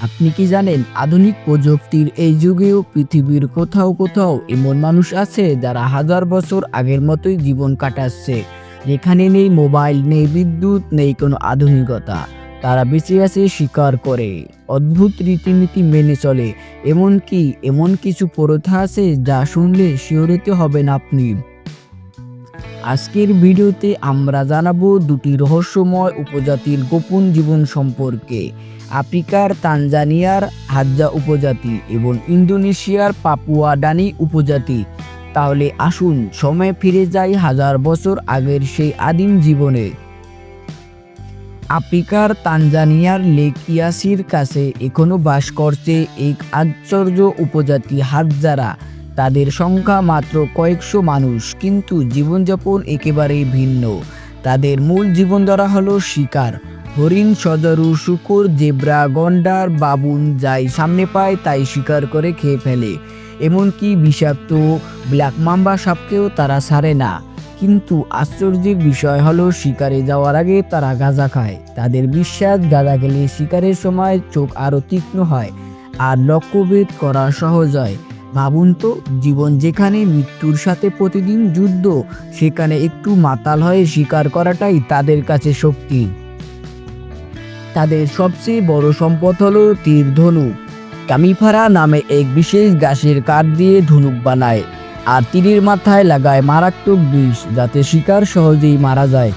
আপনি কি জানেন আধুনিক প্রযুক্তির এই যুগেও পৃথিবীর কোথাও কোথাও এমন মানুষ আছে যারা হাজার বছর আগের মতোই জীবন কাটাচ্ছে? যেখানে নেই মোবাইল, নেই বিদ্যুৎ, নেই কোনো আধুনিকতা। তারা বেঁচে আছে স্বীকার করে। অদ্ভুত রীতিনীতি মেনে চলে। এমনকি এমন কিছু প্রথা আছে যা শুনলে শিহরিত হবেন আপনি। আজকের ভিডিওতে আমরা জানাব দুটি রহস্যময় উপজাতির গোপন জীবন সম্পর্কে। আফ্রিকার তানজানিয়ার হাজ্জা উপজাতি এবং ইন্দোনেশিয়ার পাপুয়া ডানি উপজাতি। তাহলে আসুন, সময় ফিরে যাই হাজার বছর আগের সেই আদিম জীবনে। আফ্রিকার তানজানিয়ার লেক ইয়াসির কাছে এখনও বাস করছে এক আশ্চর্য উপজাতি হাজারা তাদের সংখ্যা মাত্র কয়েকশো মানুষ, কিন্তু জীবনযাপন একেবারেই ভিন্ন। তাদের মূল জীবনধারা হলো শিকার। হরিণ সদরু শুকুর, জেব্রা, গন্ডার, বাবুন যাই সামনে পায় তাই শিকার করে খেয়ে ফেলে। এমনকি বিষাক্ত ব্ল্যাক মাম্বা সাপকেও তারা ছাড়ে না। কিন্তু আশ্চর্যের বিষয় হলো শিকারে যাওয়ার আগে তারা গাঁজা খায়। তাদের বিশ্বাস, গাঁজা খেলে শিকারের সময় চোখ আরও তীক্ষ্ণ হয় আর লক্ষ্যভেদ করা সহজ হয়। ভাবুন তো, জীবন যেখানে, মৃত্যুর সাথে প্রতিদিন যুদ্ধ, সেখানে একটু মাতাল হয়ে শিকার করাটাই তাদের কাছে শক্তি। তাদের সবচেয়ে বড় সম্পদ হলো তীর ধনুক। কামিফারা নামে এক বিশেষ গাছের কাঠ দিয়ে ধনুক বানায়, আর তীরের মাথায় লাগায় মারাত্মক বিষ, যাতে শিকার সহজেই মারা যায়।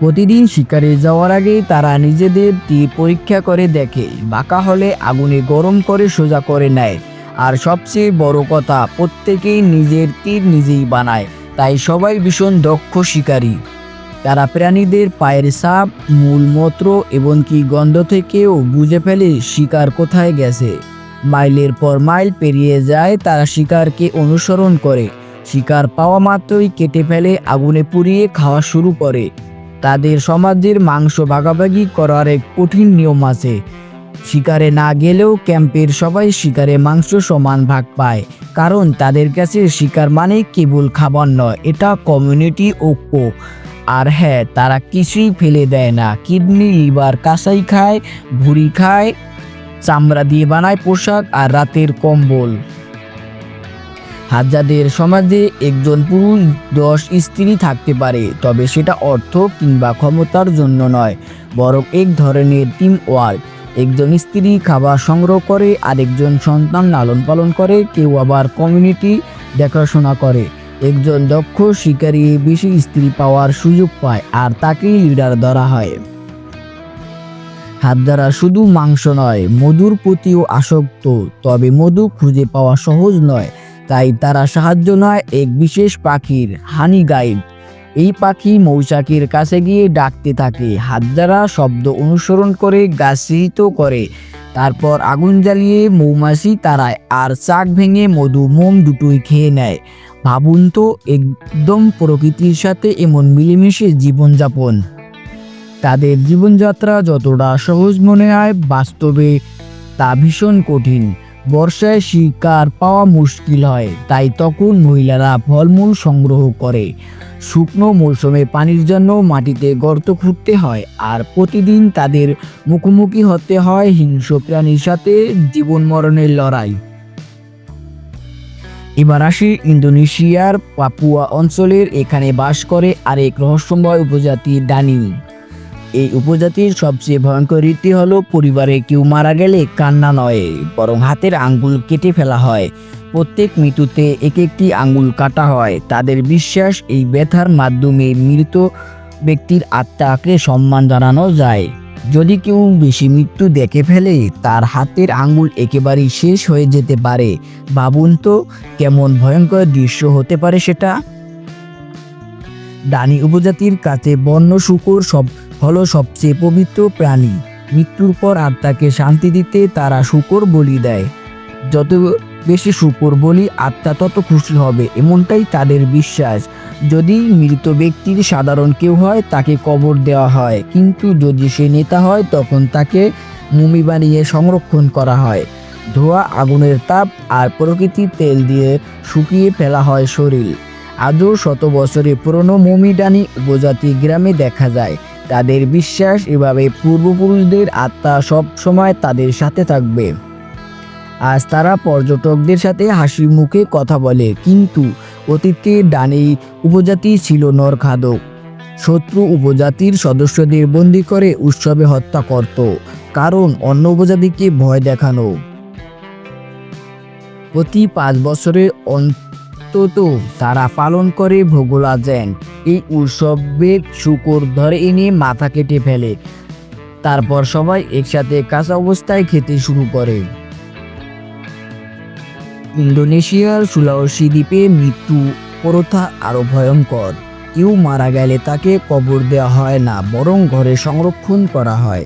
প্রতিদিন শিকারে যাওয়ার আগে তারা নিজেদের তীর পরীক্ষা করে দেখে। বাঁকা হলে আগুনে গরম করে সোজা করে নেয়। আর সবচেয়ে বড় কথা, প্রত্যেকেই নিজের তীর নিজেই বানায়। তাই সবাই ভীষণ দক্ষ শিকারী। তারা প্রাণীদের পায়ের সাপ মূলমূত্র এমনকি গন্ধ থেকেও বুঝে ফেলে শিকার কোথায় গেছে। মাইলের পর মাইল পেরিয়ে যায়, তারা শিকারকে অনুসরণ করে। শিকার পাওয়া মাত্রই কেটে ফেলে, আগুনে পুড়িয়ে খাওয়া শুরু করে। তাদের সমাজের মাংস ভাগাভাগি করার এক কঠিন নিয়ম আছে। শিকারে না গেলেও ক্যাম্পের সবাই শিকারে মাংস সমান ভাগ পায়, কারণ তাদের কাছে শিকার মানে কেবল খাবার নয়, এটা কমিউনিটি ঐক্য। আর হ্যাঁ তারা কিছুই ফেলে দেয় না, কিডনি, লিভার কাঁসাই খায়, ভুড়ি খায়, চামড়া দিয়ে বানায় পোশাক আর রাতের কম্বল। হাজাদের সমাজে একজন পুরুষ দশ স্ত্রী থাকতে পারে, তবে সেটা অর্থ কিংবা ক্ষমতার জন্য নয়, বরং এক ধরনের টিম ওয়ার্ক একজন স্ত্রী খাবার সংগ্রহ করে, আরেকজন সন্তান লালন পালন করে, কেউ আবার কমিউনিটি দেখাশোনা করে। একজন দক্ষ শিকারী বেশি স্ত্রী পাওয়ার সুযোগ পায়, আর তাকেই লিডার ধরা হয়। হাত দ্বারা শুধু মাংস নয়, মধুর প্রতিও আসক্ত, তবে মধু খুঁজে পাওয়া সহজ নয়। তাই তারা সাহায্য নয় এক বিশেষ পাখির হানি গাইড। এই পাখি মৌচাকির কাছে গিয়ে ডাকতে থাকে, হাত দ্বারা শব্দ অনুসরণ করে গাছ সিহিত করে। তারপর আগুন জ্বালিয়ে মৌমাছি তারায় আর চাক ভেঙে মধু, মোম দুটোই খেয়ে নেয়। ভাবুন তো, একদম প্রকৃতির সাথে এমন মিলেমিশে জীবনযাপন। তাদের জীবনযাত্রা যতটা সহজ মনে হয় বাস্তবে তা ভীষণ কঠিন। বর্ষায় শিকার পাওয়া মুশকিল হয়, তাই তখন মহিলারা ফলমূল সংগ্রহ করে। শুকনো মৌসুমে পানির জন্য মাটিতে গর্ত খুঁড়তে হয় আর প্রতিদিন তাদের মুখোমুখি হতে হয় হিংস্র প্রাণীর সাথে জীবন মরণের লড়াই। এবার আসি ইন্দোনেশিয়ার পাপুয়া অঞ্চলের, এখানে বাস করে আরেক রহস্যময় উপজাতি ডানি এই উপজাতির সবচেয়ে ভয়ঙ্কর রীতি হলো পরিবারে কেউ মারা গেলে কান্না নয়, বরং হাতের আঙ্গুল কেটে ফেলা হয়। প্রত্যেক মৃত্যুতে এক একটি আঙ্গুল কাটা হয়। তাদের বিশ্বাস, এই ব্যথার মাধ্যমে মৃত ব্যক্তির আত্মাকে সম্মান জানানো যায়। যদি কেউ বেশি মৃত্যু দেখে ফেলে, তার হাতের আঙ্গুল একেবারেই শেষ হয়ে যেতে পারে। ভাবুন তো, কেমন ভয়ঙ্কর দৃশ্য হতে পারে সেটা? ডানি উপজাতির কাছে বন্য শুকুর সব হলো সবচেয়ে পবিত্র প্রাণী। মৃত্যুর পর আত্মাকে শান্তি দিতে তারা শুকর বলি দেয়। যত বেশি শুকর বলি, আত্মা তত খুশি হবে, এমনটাই তাদের বিশ্বাস। যদি মৃত ব্যক্তির সাধারণ কেউ হয়, তাকে কবর দেওয়া হয়। কিন্তু যদি সে নেতা হয়, তখন তাকে মুমি বানিয়ে সংরক্ষণ করা হয়। ধোয়া, আগুনের তাপ আর প্রকৃতির তেল দিয়ে শুকিয়ে ফেলা হয় শরীর। আজও শত বছরের পুরনো মমিডানি উপজাতি গ্রামে দেখা যায়। তাদের বিশ্বাস এভাবে পূর্বপুরুষদের আত্মা সব সময় তাদের সাথে থাকবে। আজ তারা পর্যটকদের সাথে হাসি মুখে কথা বলে, কিন্তু অতীতে ডানে উপজাতি ছিল নরখাদক। শত্রু উপজাতির সদস্যদের বন্দি করে উৎসবে হত্যা করত, কারণ অন্য উপজাতিকে ভয় দেখানো। প্রতি পাঁচ বছরে অন্তত তারা পালন করে ভোগোলা জেন এই উৎসবের শুকর ধরে এনে মাথা কেটে ফেলে। তারপর সবাই একসাথে কাঁচা অবস্থায় খেতে শুরু করে। ইন্দোনেশিয়ার সুলাওসি দ্বীপে মৃত্যু প্রথা আরও ভয়ঙ্কর। কেউ মারা গেলে তাকে কবর দেওয়া হয় না, বরং ঘরে সংরক্ষণ করা হয়।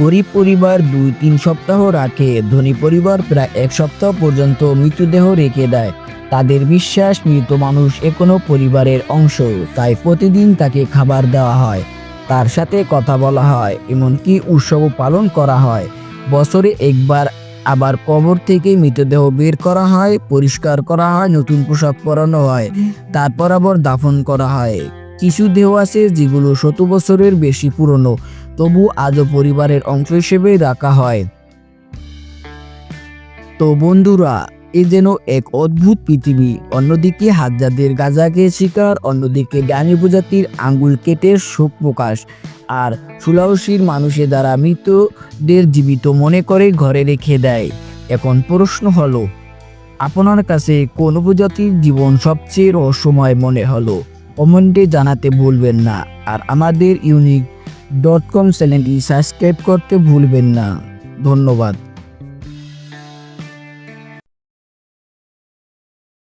গরিব পরিবার দুই তিন সপ্তাহ রাখে, ধনী পরিবার প্রায় এক সপ্তাহ পর্যন্ত মৃতদেহ রেখে দেয়। তাদের বিশ্বাস, মৃত মানুষ এখনও পরিবারের অংশ, তাই প্রতিদিন তাকে খাবার দেওয়া হয়। তার সাথে কথা বলা হয়, এমনকি উৎসবও পালন করা হয়। বছরে একবার আবার কবর থেকে মৃতদেহ বের করা হয়, পরিষ্কার করা হয়, নতুন পোশাক পরানো হয়, তারপর আবার দাফন করা হয়। কিছু দেহ আছে যেগুলো শত বছরের বেশি পুরনো। তবু আজও পরিবারের অংশ হিসেবে রাখা হয়। তো বন্ধুরা, এ যেন এক অদ্ভুত পৃথিবী। অন্যদিকে হাজাদের গাজাকে শিকার, অন্যদিকে জ্ঞানী প্রজাতির আঙ্গুল কেটে শোক প্রকাশ। আর সুলাউসির মানুষের দ্বারা মৃতদের জীবিত মনে করে ঘরে রেখে দেয়। এখন প্রশ্ন হলো, আপনার কাছে কোন প্রজাতির জীবন সবচেয়ে রহস্যময় মনে হলো? কমেন্টে জানাতে ভুলবেন না। আর আমাদের unique ডট কম চ্যানেলটি সাবস্ক্রাইব করতে ভুলবেন না ধন্যবাদ